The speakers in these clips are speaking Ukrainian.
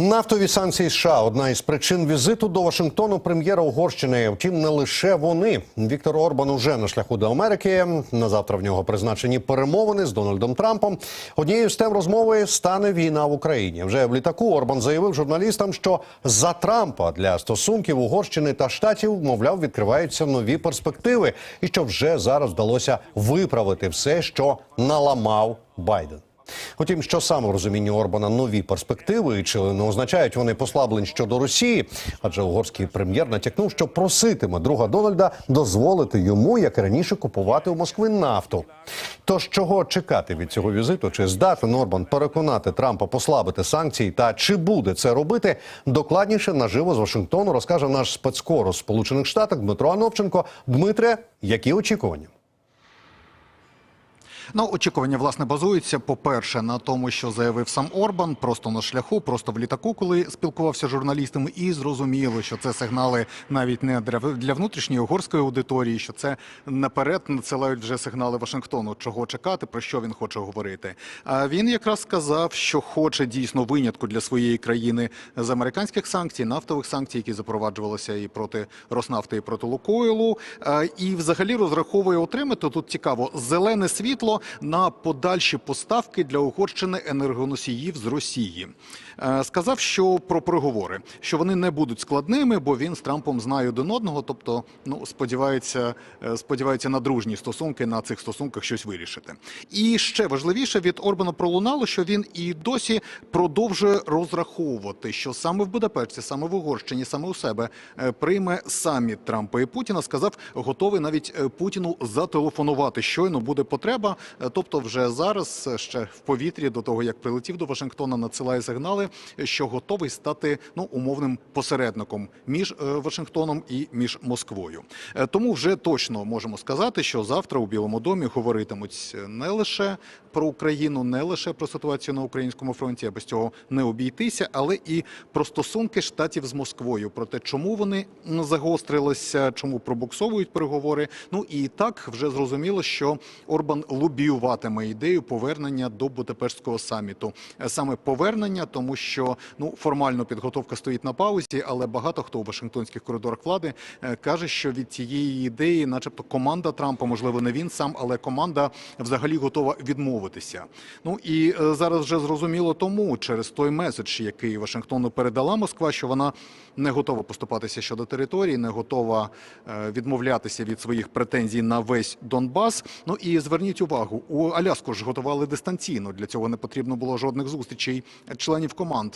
Нафтові санкції США одна із причин візиту до Вашингтону прем'єра Угорщини. Втім, не лише вони. Віктор Орбан уже на шляху до Америки. На завтра в нього призначені перемовини з Дональдом Трампом. Однією з тем розмови стане війна в Україні. Вже в літаку Орбан заявив журналістам, що за Трампа для стосунків Угорщини та штатів, мовляв, відкриваються нові перспективи, і що вже зараз вдалося виправити все, що наламав Байден. Утім, що саме в Орбана нові перспективи, чи не означають вони послаблень щодо Росії? Адже угорський прем'єр натякнув, що проситиме друга Дональда дозволити йому, як раніше, купувати у Москви нафту. Тож чого чекати від цього візиту? Чи здатен Орбан переконати Трампа послабити санкції? Та чи буде це робити? Докладніше наживо з Вашингтону розкаже наш спецкор у Сполучених Штатах Дмитро Ановченко. Дмитре, які очікування? Ну, очікування власне базуються, по-перше, на тому, що заявив сам Орбан, просто на шляху, просто в літаку, коли спілкувався з журналістами, і зрозуміло, що це сигнали навіть не для внутрішньої угорської аудиторії, що це наперед надсилають вже сигнали Вашингтону, чого чекати, про що він хоче говорити. А він якраз сказав, що хоче дійсно винятку для своєї країни з американських санкцій, нафтових санкцій, які запроваджувалися і проти Роснафти, і проти Лукойлу. І взагалі розраховує отримати тут цікаво зелене світло на подальші поставки для Угорщини енергоносіїв з Росії. Е, Сказав, що про переговори, що вони не будуть складними, бо він з Трампом знає один одного. Тобто, ну сподівається, е, сподівається на дружні стосунки на цих стосунках щось вирішити. І ще важливіше від Орбана пролунало, що він і досі продовжує розраховувати, що саме в Будапешті, саме в Угорщині, саме у себе е, прийме саміт Трампа і Путіна. Сказав, готовий навіть Путіну зателефонувати. Щойно буде потреба. Е, Тобто, вже зараз е, ще в повітрі до того, як прилетів до Вашингтона, надсилає сигнали, е, що готовий стати ну умовним посередником між Вашингтоном і між Москвою. Тому вже точно можемо сказати, що завтра у Білому домі говоритимуть не лише про Україну, не лише про ситуацію на українському фронті, а без цього не обійтися, але і про стосунки штатів з Москвою, про те, чому вони загострилися, чому пробуксовують переговори. Ну і так вже зрозуміло, що Орбан лобіюватиме ідею повернення до Будапештського саміту. Е, Саме повернення, тому що ну формально підготовка стоїть на паузі, але багато хто у Вашингтонських коридорах влади е, каже, що від цієї ідеї, начебто, команда Трампа, можливо, не він сам, але команда взагалі готова відмовитися. Ну і е, зараз вже зрозуміло тому через той меседж, який Вашингтону передала Москва, що вона не готова поступатися щодо території, не готова відмовлятися від своїх претензій на весь Донбас. Ну і зверніть увагу, у Аляску ж готували дистанційно. Для цього не потрібно було жодних зустрічей членів команд.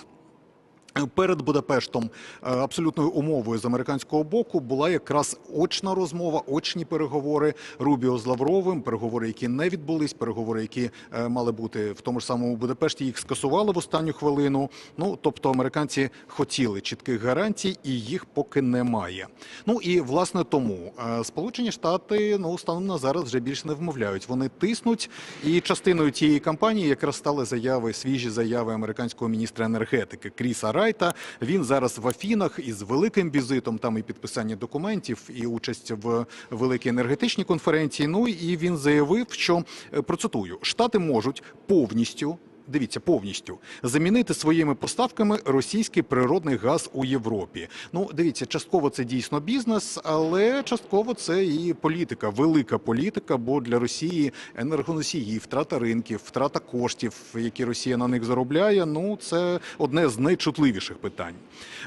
Перед Будапештом е, абсолютною умовою з американського боку була якраз очна розмова, очні переговори Рубіо з Лавровим, переговори, які не відбулись, переговори, які е, мали бути в тому ж самому Будапешті, їх скасували в останню хвилину. Ну тобто, американці хотіли чітких гарантій, і їх поки немає. Ну і власне тому е, Сполучені Штати ну станом на зараз вже більше не вмовляють. Вони тиснуть, і частиною цієї кампанії якраз стали заяви, свіжі заяви американського міністра енергетики Кріса Райта. Він зараз в Афінах із великим візитом, там і підписання документів, і участь в великій енергетичній конференції. Ну і він заявив, що е, процитую: Штати можуть повністю. Дивіться, повністю замінити своїми поставками російський природний газ у Європі. Ну, дивіться, частково це дійсно бізнес, але частково це і політика, велика політика. Бо для Росії енергоносії, втрата ринків, втрата коштів, які Росія на них заробляє. Ну це одне з найчутливіших питань.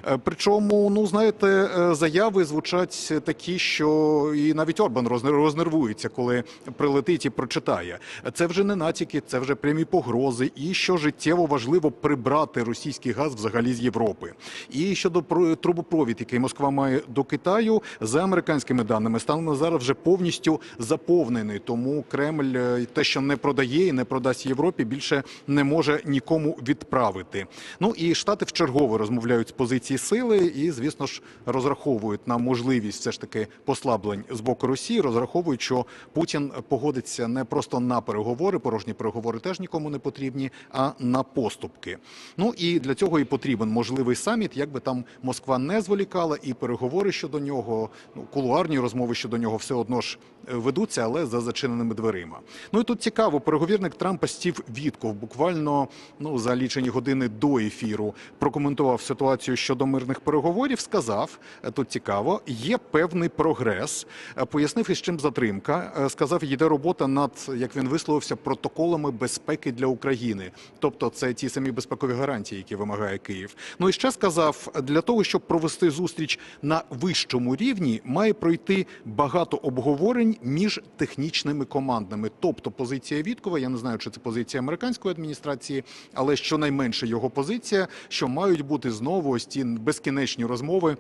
Е, Причому, ну знаєте, е, заяви звучать такі, що і навіть Орбан розне- рознервується, коли прилетить і прочитає. Це вже не натяки, це вже прямі погрози. І що життєво важливо прибрати російський газ взагалі з Європи. І щодо про- трубопровід, який Москва має до Китаю, за американськими даними, станом на зараз вже повністю заповнений. Тому Кремль е, те, що не продає і не продасть Європі, більше не може нікому відправити. Ну і штати вчергове розмовляють з позиції сили, і звісно ж розраховують на можливість все ж таки послаблень з боку Росії. Розраховують, що Путін погодиться не просто на переговори, порожні переговори теж нікому не потрібні, а на поступки. Ну і для цього і потрібен можливий саміт, якби там Москва не зволікала, і переговори щодо нього, ну кулуарні розмови щодо нього все одно ж е, ведуться, але за зачиненими дверима. Ну і тут цікаво, переговірник Трампа Стів Вітков буквально ну за лічені години до ефіру прокоментував ситуацію щодо мирних переговорів. Сказав е, тут цікаво, є певний прогрес. Е, Пояснив із чим затримка. Сказав, йде робота над як він висловився протоколами безпеки для України. Тобто, це ті самі безпекові гарантії, які вимагає Київ. Ну і ще сказав, для того, щоб провести зустріч на вищому рівні, має пройти багато обговорень між технічними командами. Тобто, позиція Віткова, я не знаю, чи це позиція американської адміністрації, але щонайменше його позиція, що мають бути знову ось ті безкінечні розмови.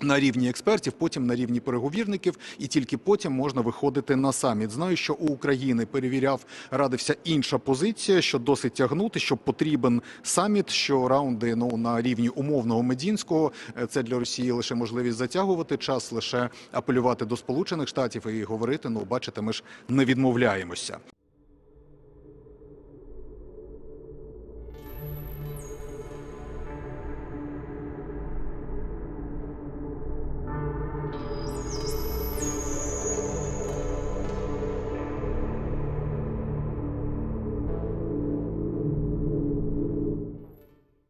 На рівні експертів, потім на рівні переговірників, і тільки потім можна виходити на саміт. Знаю, що у України перевіряв, радився інша позиція, що досить тягнути, що потрібен саміт, що раунди ну на рівні умовного медінського е, це для Росії лише можливість затягувати час, лише апелювати до Сполучених Штатів і говорити. Ну, бачите, ми ж не відмовляємося.